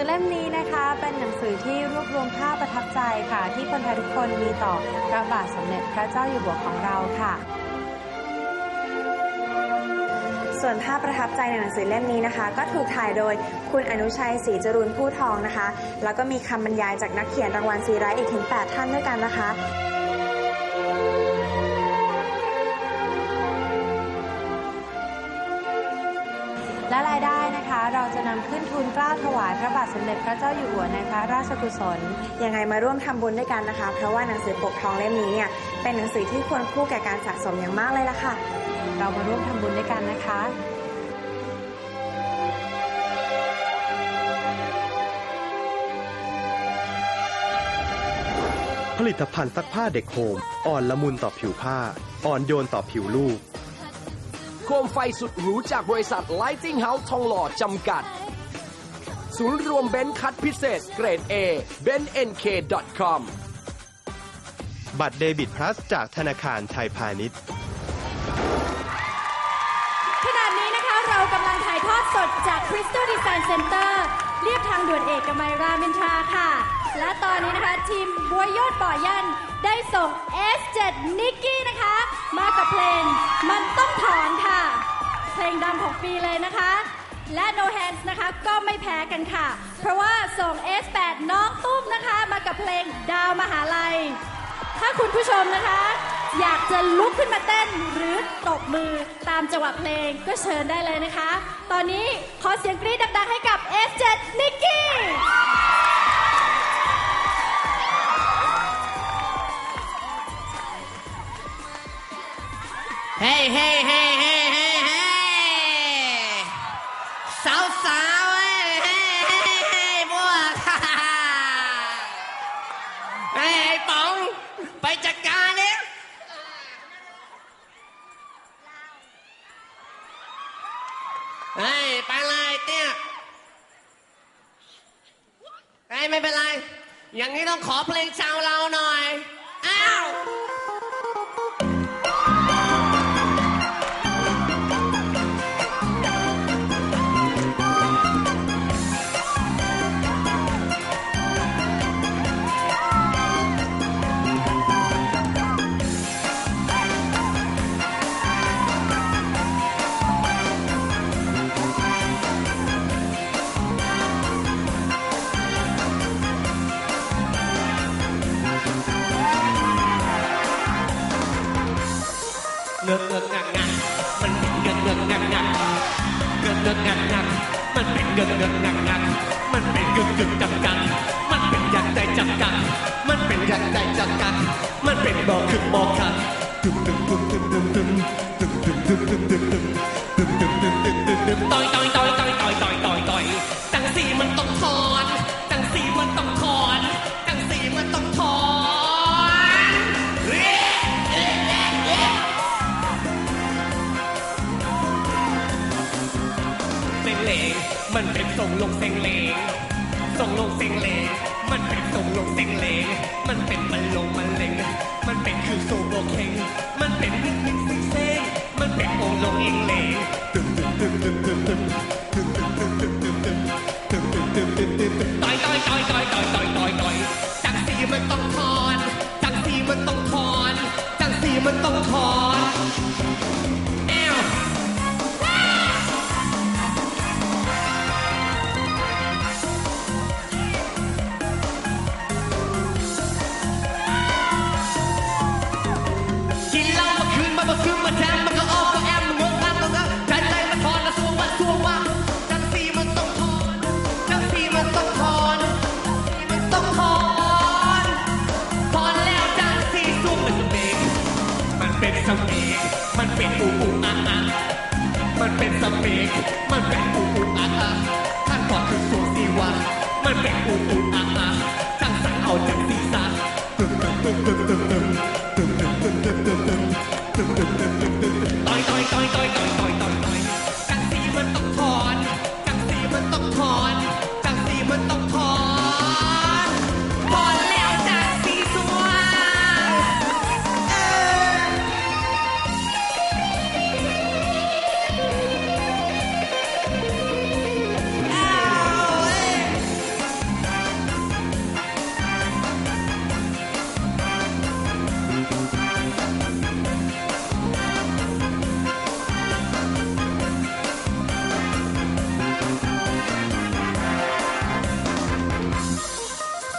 สือเล่มนี้นะคะ เป็นหนังสือที่รวบรวมภาพประทับใจค่ะ ที่คนไทยทุกคนมีต่อพระบาทสมเด็จพระเจ้าอยู่หัวของเราค่ะส่วนภาพประทับใจในหนังสือเล่มนี้นะคะ ก็ถูกถ่ายโดยคุณอนุชัยศรีจรูนผู้ทองนะคะ แล้วก็มีคำบรรยายจากนักเขียนรางวัลซีไรต์อีกถึง 8 ท่านด้วยกันนะคะ นำขึ้นทุนเกล้าถวายพระบาทสมเด็จพระเจ้าอยู่หัวในพระราชกุศล ยังไงมาร่วมทำบุญด้วยกันนะคะ เพราะว่าหนังสือปกทองเล่มนี้เนี่ยเป็นหนังสือที่ควรคู่แก่การสะสมอย่างมากเลยล่ะค่ะ เรามาร่วมทำบุญด้วยกันนะคะผลิตภัณฑ์ซักผ้าเด็กโฮมอ่อนละมุนต่อผิวผ้า อ่อนโยนต่อผิวลูก โคมไฟสุดหรูจากบริษัท Lighting House ทองหล่อจำกัด ศูนย์รวมเบนซ์คัดพิเศษ เกรด A b e n n k c o m บัตรเดบิตพลัสจากธนาคารไทยพาณิชย์ ขณะนี้นะคะเรากำลังถ่ายทอดสดจาก Crystal Design Center เรียบทางด่วนเอกมัยรามอินทราค่ะ และตอนนี้นะคะทีมบัวยอดบ่อยันได้ส่ง S7 นิกกี้นะคะ มากับเพลง มันต้องถอนค่ะ เพลงดังของปีเลยนะคะ และ No Hands นะคะก็ไม่แพ้กันค่ะ เพราะว่าส่ง S8 น้องตุ้มนะคะ มากับเพลงดาวมหาลัย ถ้าคุณผู้ชมนะคะ อยากจะลุกขึ้นมาเต้นหรือตบมือตามจังหวะเพลงก็เชิญได้เลยนะคะ ตอนนี้ขอเสียงกรี๊ดดังๆให้กับ S7 นิกกี้เฮ้เฮ้เฮ้ เฮ้ยไปเลยเตี้ยเฮ้ยไม่เป็นไร อย่างนี้ต้องขอเพลงชาวเราหน่อย มันเป็นเงือกเงือกงักงักมันเป็นกึกกึกจักกักมันเป็นยักษ์ใจจักกักมันเป็นยักษ์ใจจักกักมันเป็นบ่อคึกบ่อคักตึมตึมตึมตึมตึมตึมตึมตึมตึมตึมตึมตึมตึมตึมตึมตึมตึมตึมต่อยต่อยต่อยต่อยต่อยต่อยต่อย ส่งลงเซ็งเลงส่งลงเซ็งเลงมันเป็นส่งลงเซ็งเลงมันเป็นมันลงมันเลงมันเป็นคือโซโบเคงมันเป็นนิดนิดซิงเซ็งมันเป็นโอลงเองเลงตึมตึมตึมตึมตึมตึมตึมตึมตึมตึมตึมตึมตึมตึมตึมตึม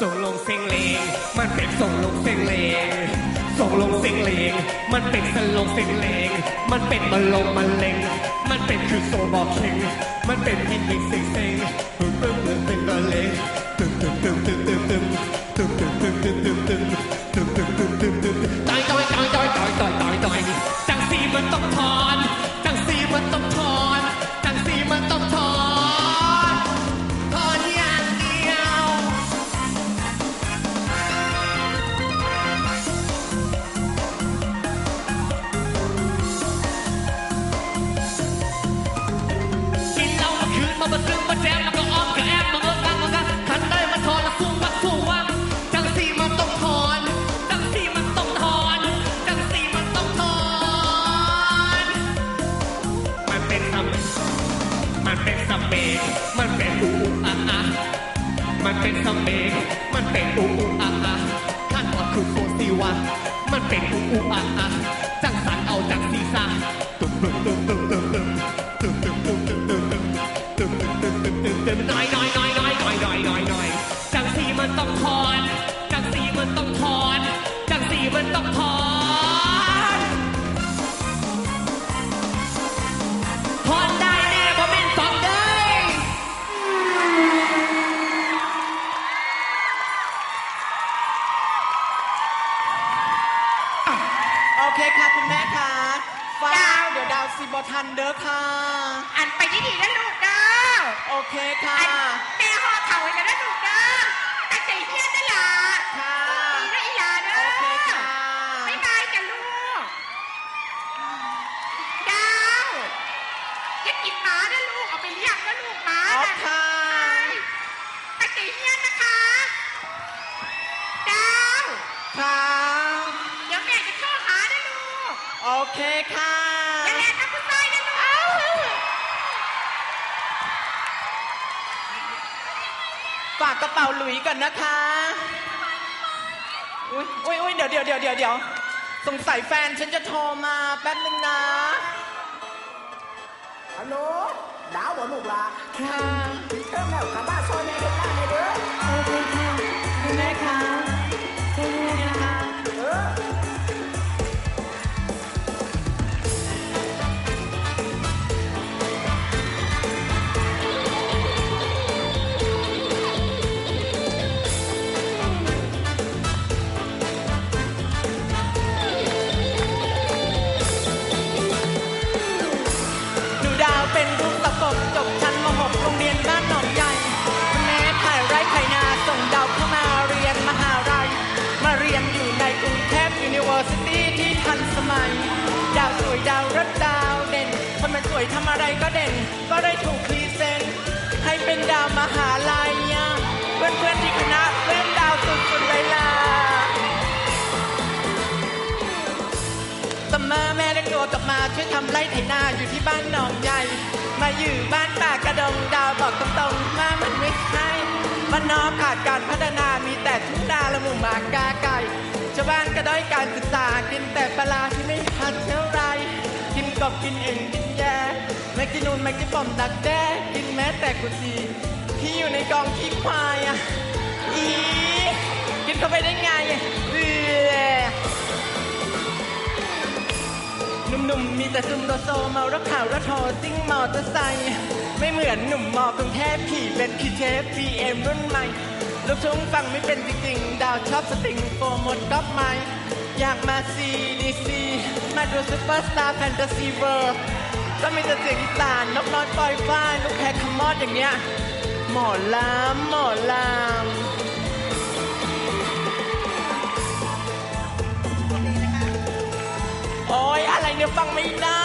ส่งลงเสียงเลงมันเป็นส่งลงเสียงเลงส่งลงเสียงเลงมันเป็นสลงเสียงเลงมันเป็นมันลงมันเลงมันเป็นคือโซบอกเชงมันเป็นพินพิงเสียงเสียงปึ้งปึ้งปึ้งปึ้งเลงตึ้งตึ้งตึ้งตึ้ง มาคืนมมาแจมแล้วก็อ้อมกับแอมมาเมื่อกันมากันขันได้มาทอนแล้วฟุ้งวักฟุ้งวักจังสีมันต้องถอนจังสีมันต้องถอนจังสีมันต้องถอนมันเป็นสมมันเป็นสเบกมันเป็นอูอูอาอามันเป็นสเบกมันเป็นอูอูอาอาท่านว่าคือโฟซีวะมันเป็นอูอูอาอา เคค่ะคุณแม่ค่ะฟ้าวเดี๋ยวดาวซีบอทันเด้อค่ะ อันไปที่ดีนะลูกเด้อโอเคค่ะ อันแม่ห่อเข่าไว้กันนะลูกเด้อตั้งใจเฮียนนั่นล่ะค่ะ ดีนะอีหลาเด้อโอเคค่ะ บ๊ายบายจ้ะลูก ดาวอย่ากินหมานะลูก เอาไปเลี้ยงนะลูกหมาออน่ะฟค่ะ ตั้งใจเฮียนนะคะ เคค่ะอย่าแลทำคุณตายนะลูกฝากกระเป๋าหลุยก่อนนะคะ อุ้ยอุ้ยอุ้ยเดี๋ยวเดี๋ยวเดี๋ยวเดี๋ยวเดี๋ยวสงสัยแฟนฉันจะโทรมาแป๊บนึงนะ ฮัลโหลดาวบ่ลูกหลาค่ะเริ่มแล้วกลับบ้านซอยแม่เด็กได้เลยเด้อ วยดาวรถดาวเด่น คนมันสวยทำอะไรก็เด่น ก็ได้ถูกพรีเซนต์ให้เป็นดาวมหาลัยเพื่อะเพื่อนที่คณะเพื่อนดาวสุดๆเลยล่ะซัมเมอร์แม่เรียกตัวกลับมาช่วยทำไร่ไถนาอยู่ที่บ้านหนองใหญ่ มาอยู่บ้านป่ากระดงดาวบอกตรงๆว่ามันไม่ใช่บ้านนอกขาดการพัฒนามีแต่ทุ่งนาและหมู่หมากาไก่ชาวบ้านก็ด้อยการศึกษากินแต่ปลา กินกบกินอึ่งกินแย่ไม่กินนูนไม่กินป่อมดักแด้กินแม้แต่กุจีที่อยู่ในกองขี้ควายอะอีกินเข้าไปได้ไงอะเออหนุ่มๆมีแต่ซุ่มโลโซเมาแล้วข่าวแล้วโทรซิ่งมอเตอร์ไซค์ไม่เหมือนหนุ่มมอกรุงเทพขี่เป็นคีเทป BM รุ่นใหม่ลูกทุ่งฟังไม่เป็นจริงๆ ดาวชอบสติงโปรโมทก๊อปไม้ อยากมาซีดีมาดูซูเปอร์สตาร์แฟนตาซีเวิร์ก็มีแต่เสียงอีสานนกน้อยปล่อยฟ้าลูกแพรคำมอดอย่างเงี้ยหมอลำหมอลำโอ้ยอะไรเนี่ยฟังไม่ได้